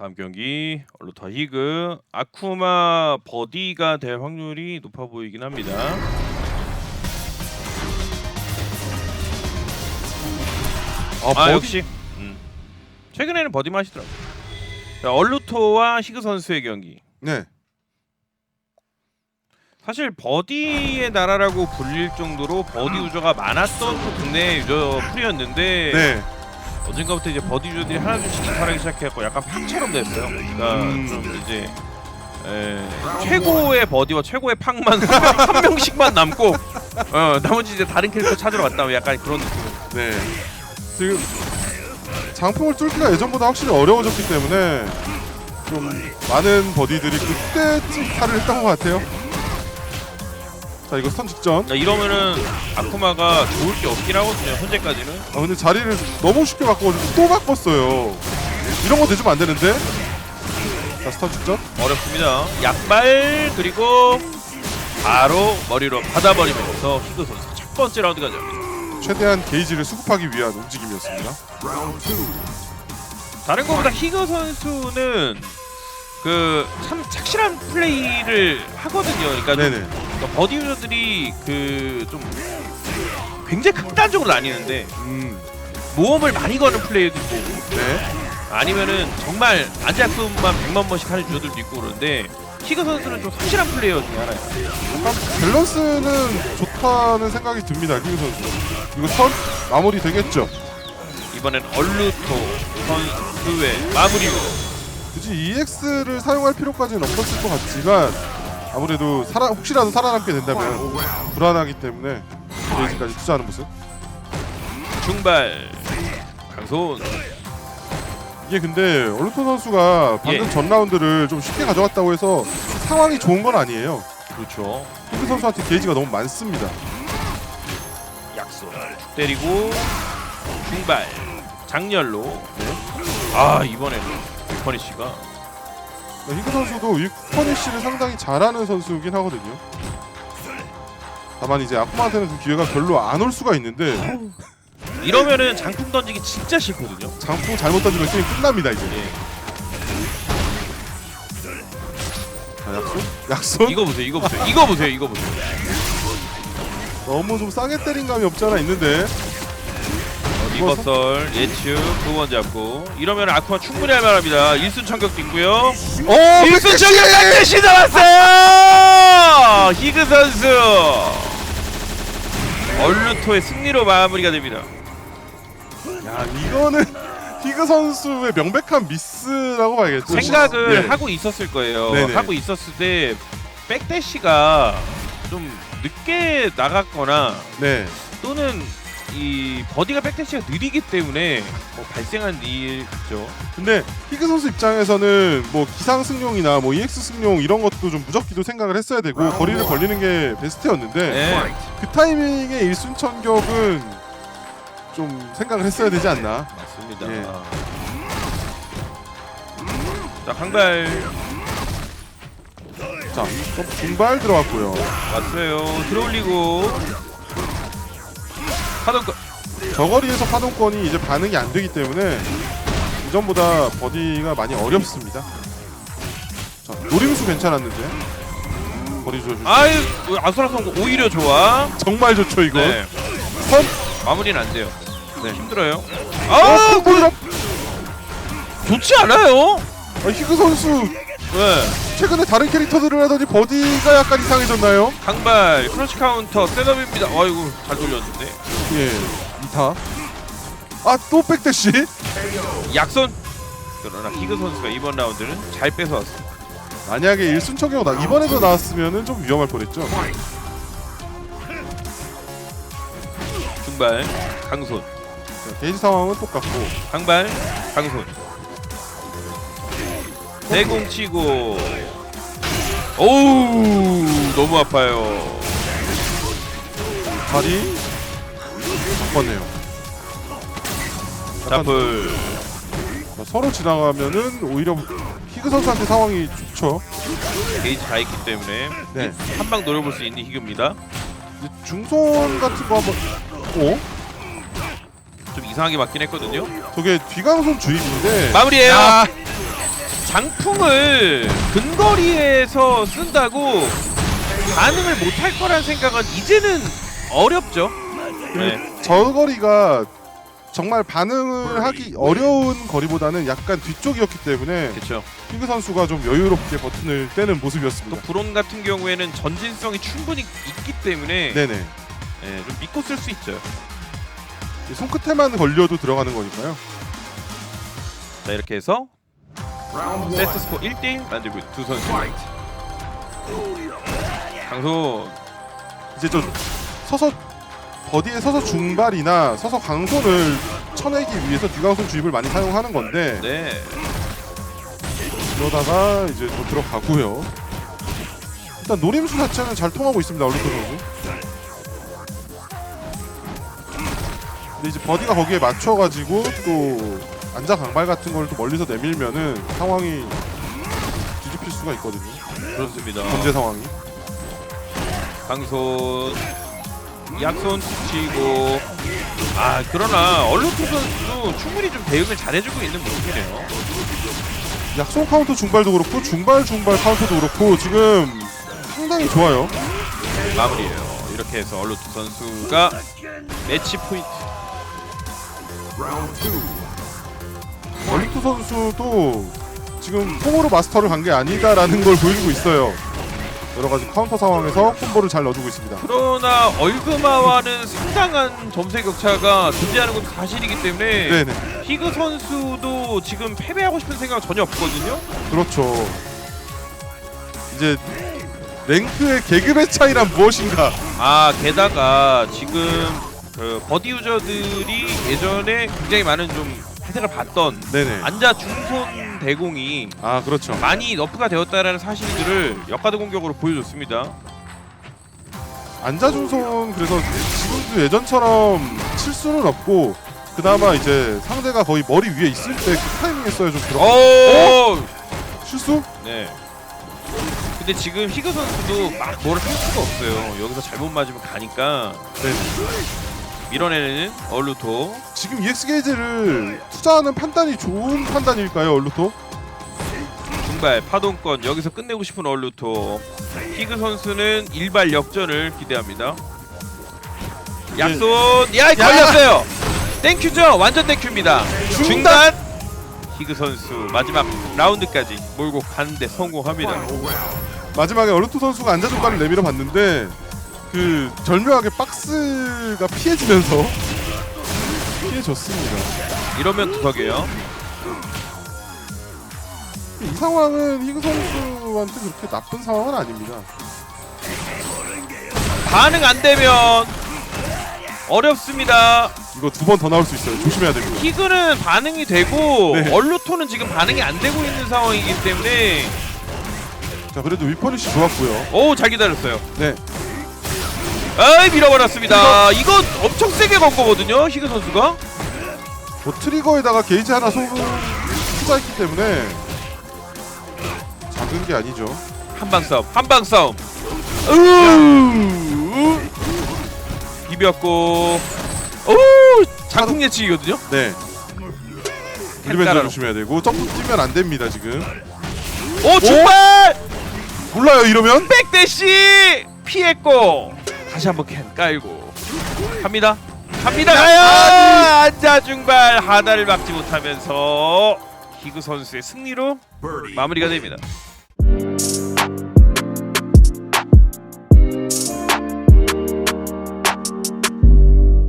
다음 경기 얼루타 히그 아쿠마 버디가 될 확률이 높아 보이긴 합니다. 아, 아 버디- 역시 음. 최근에는 버디만 하시더라고요. 자, 얼루토와 히그 선수의 경기. 네. 사실 버디의 나라라고 불릴 정도로 버디 유저가 많았던 또 국내 유저 풀이었는데 네. 언젠가부터 이제 버디 유저들이 하나둘씩 나타나기 시작했고 약간 팍처럼 됐어요. 그러니까 음. 좀 이제 에, 최고의 버디와 최고의 팍만 한 명씩만 남고 어, 나머지 이제 다른 캐릭터 찾으러 갔다 약간 그런 느낌. 네. 지금 장풍을 뚫기가 예전보다 확실히 어려워졌기 때문에 좀 많은 버디들이 그때쯤 탈을 했던 것 같아요. 자 이거 스턴 직전. 자, 이러면은 아쿠마가 좋을 게 없긴 하거든요. 현재까지는. 아 근데 자리를 너무 쉽게 바꿔가지고 또 바꿨어요. 이런 거 대주면 안 되는데. 자 스턴 직전. 어렵습니다. 약발 그리고 바로 머리로 받아버리면서 히그 선수 첫 번째 라운드 가져옵니다. 최대한 게이지를 수급하기 위한 움직임이었습니다. 다른 것보다 히그 선수는 그 참 착실한 플레이를 하거든요. 그러니까 좀 네네. 그러니까 버디 유저들이 그 좀 굉장히 극단적으로 나뉘는데 음. 모험을 많이 거는 플레이도 있고 네. 아니면은 정말 안제약품만 100만 번씩 하는 유저들도 있고 그런데 히그 선수는 좀 확실한 플레이어 중에 하나예요. 약간 밸런스는 좋다는 생각이 듭니다. 휘그 선수. 이거 선 마무리 되겠죠? 이번엔 얼루토 선수의 마무리로 굳이 EX를 사용할 필요까지는 없었을 것 같지만 아무래도 살아, 혹시라도 살아남게 된다면 불안하기 때문에 게이지까지 투자하는 모습. 중발 강손 이게 근데 얼루토 선수가 방금 예. 전 라운드를 좀 쉽게 가져갔다고 해서 상황이 좋은 건 아니에요. 그렇죠. 휘그 선수한테 게이지가 너무 많습니다. 약손 때리고 중발 장렬로 아 이번에는 퍼니쉬가 휘그 선수도 위퍼니쉬를 상당히 잘하는 선수긴 하거든요. 다만 이제 아쿠마한테는 그 기회가 별로 안 올 수가 있는데 이러면은 장풍 던지기 진짜 싫거든요. 장풍 잘못 던지면 게임 끝납니다 이제. 예. 자, 약속? 약속? 이거 보세요, 이거 보세요, 이거 보세요, 이거 보세요. 너무 좀 싸게 때린 감이 없지 않아 있는데 리버설 예측 두번 잡고 이러면 아쿠아 충분히 할 만합니다. 일순 chan격도 있고요. 오! 일순 chan격 반드시 나왔어요. 히그 선수 얼루토의 승리로 마무리가 됩니다. 야 이거는 히그 선수의 명백한 미스라고 봐야겠죠 생각을 예. 하고 있었을 거예요. 네네. 하고 있었을 때 백대시가 좀 늦게 나갔거나 네 또는 이 버디가 백대시가 느리기 때문에 뭐 발생한 일이죠. 근데 히그 선수 입장에서는 뭐 기상 승용이나 뭐 EX 승용 이런 것도 좀 무적기도 생각을 했어야 되고 거리를 벌리는 게 베스트였는데 네. 그 타이밍에 일순천격은 좀 생각을 했어야 되지 않나 맞습니다. 예. 자 강발 자또 중발 들어갔고요 왔어요. 들어올리고 거 저거리에서 파동권이 이제 반응이 안 되기 때문에 이전보다 버디가 많이 어렵습니다 자 노림수 괜찮았는데 거리 조절 아유 아수라성 오히려 좋아. 정말 좋죠 이거 네. 선 마무리는 안 돼요. 네. 힘들어요. 어, 아콜 좋지 않아요. 아, 히그 선수 네. 최근에 다른 캐릭터들을 하더니 버디가 약간 이상해졌나요? 강발 크러쉬 카운터 셋업입니다. 아이고 잘 돌렸는데 예, 이타. 아, 또 백대시? 약선. 그러나 히그 선수가 이번 라운드는 잘 뺏어왔어. 만약에 일순천경 나 이번에도 나왔으면은 좀 위험할 뻔했죠. 중발 강손 자, 게이지 상황은 똑같고. 강발 강손 대공치고 오우 너무 아파요. 다리 바꿨네요. 약간 자풀 서로 지나가면은 오히려 히그 선수한테 상황이 좋죠. 게이지 다 있기 때문에 네. 한 방 노려볼 수 있는 히그입니다. 이제 중손 같은 거 한번. 어? 좀 이상하게 맞긴 했거든요. 저게 뒤강손 주입인데. 마무리해요. 야, 장풍을 근거리에서 쓴다고 반응을 못할 거란 생각은 이제는 어렵죠. 네. 저거리가 정말 반응을 하기 어려운 거리보다는 약간 뒤쪽이었기 때문에 그렇죠. 핑크 선수가 좀 여유롭게 버튼을 떼는 또 모습이었습니다. 브론 같은 경우에는 전진성이 충분히 있기 때문에 네네. 예, 좀 믿고 쓸 수 있죠. 손끝에만 걸려도 들어가는 거니까요. 자 이렇게 해서 세트 스코어 1대1 만들고 있는 두 선수. 강소 이제 좀 서서 버디에 서서 중발이나 서서 강손을 쳐내기 위해서 뒤강손 주입을 많이 사용하는 건데 네 그러다가 이제 또 들어가고요. 일단 노림수 자체는 잘 통하고 있습니다 얼루토 선수. 근데 이제 버디가 거기에 맞춰가지고 또 안자 강발 같은 걸 또 멀리서 내밀면은 상황이 뒤집힐 수가 있거든요. 그렇습니다. 현재 상황이. 강손 약손 치고 아 그러나 얼루토 선수도 충분히 좀 대응을 잘해주고 있는 모습이네요. 약손 카운터 중발도 그렇고 중발 중발 카운터도 그렇고 지금 상당히 좋아요. 마무리예요. 이렇게 해서 얼루토 선수가 매치 포인트. 얼리토 선수도 지금 폼으로 마스터를 간 게 아니다라는 걸 보여주고 있어요. 여러 가지 카운터 상황에서 콤보를 잘 넣어주고 있습니다. 그러나 얼그마와는 상당한 점수의 격차가 존재하는 것도 사실이기 때문에 네네, 히그 선수도 지금 패배하고 싶은 생각 전혀 없거든요. 그렇죠. 이제 랭크의 계급의 차이란 무엇인가? 아 게다가 지금 그 버디 유저들이 예전에 굉장히 많은 좀 혜택을 받던 네네. 안자 중손 대공이 아 그렇죠. 많이 너프가 되었다라는 사실들을 역가드 공격으로 보여줬습니다. 안자중손 그래서 지금도 예전처럼 칠 수는 없고 그나마 이제 상대가 거의 머리 위에 있을 때 그 타이밍에 써야 좀 들어. 오! 실수? 네. 근데 지금 히그 선수도 막 뭐를 할 수가 없어요. 여기서 잘못 맞으면 가니까 네. 밀어내는 얼루토. 지금 EX 게이지를 투자하는 판단이 좋은 판단일까요, 얼루토? 중발 파동권 여기서 끝내고 싶은 얼루토. 히그 선수는 일발 역전을 기대합니다. 약손 야 걸렸어요. 땡큐죠. 완전 땡큐입니다. 중단. 히그 선수 마지막 라운드까지 몰고 가는데 성공합니다. 마지막에 얼루토 선수가 안자족발을 내밀어 봤는데 그 절묘하게 박스가 피해지면서 피해졌습니다. 이러면 두석이에요. 이 상황은 히그 선수한테 그렇게 나쁜 상황은 아닙니다. 반응 안 되면 어렵습니다. 이거 두 번 더 나올 수 있어요. 조심해야 됩니다. 히그는 반응이 되고 네. 얼루토는 지금 반응이 안 되고 있는 상황이기 때문에 자, 그래도 위퍼니시 좋았고요. 오 잘 기다렸어요. 네. 아이 밀어버렸습니다. 이거 엄청 세게 건 거거든요. 히그 선수가. 뭐 트리거에다가 게이지 하나 쏘고 투자했기 때문에 작은 게 아니죠. 한방 싸움. 한방 싸움. 으 비볐고 오 장풍 예측이거든요. 네. 캔 리벤저. 조심해야 되고 점프 뛰면 안 됩니다 지금. 오 중발 몰라요 이러면 백대시 피했고 다시 한번 캔 깔고 갑니다. 갑니다 야, 가요. 안자 중발 하나를 막지 못하면서 히그 선수의 승리로 마무리가 됩니다.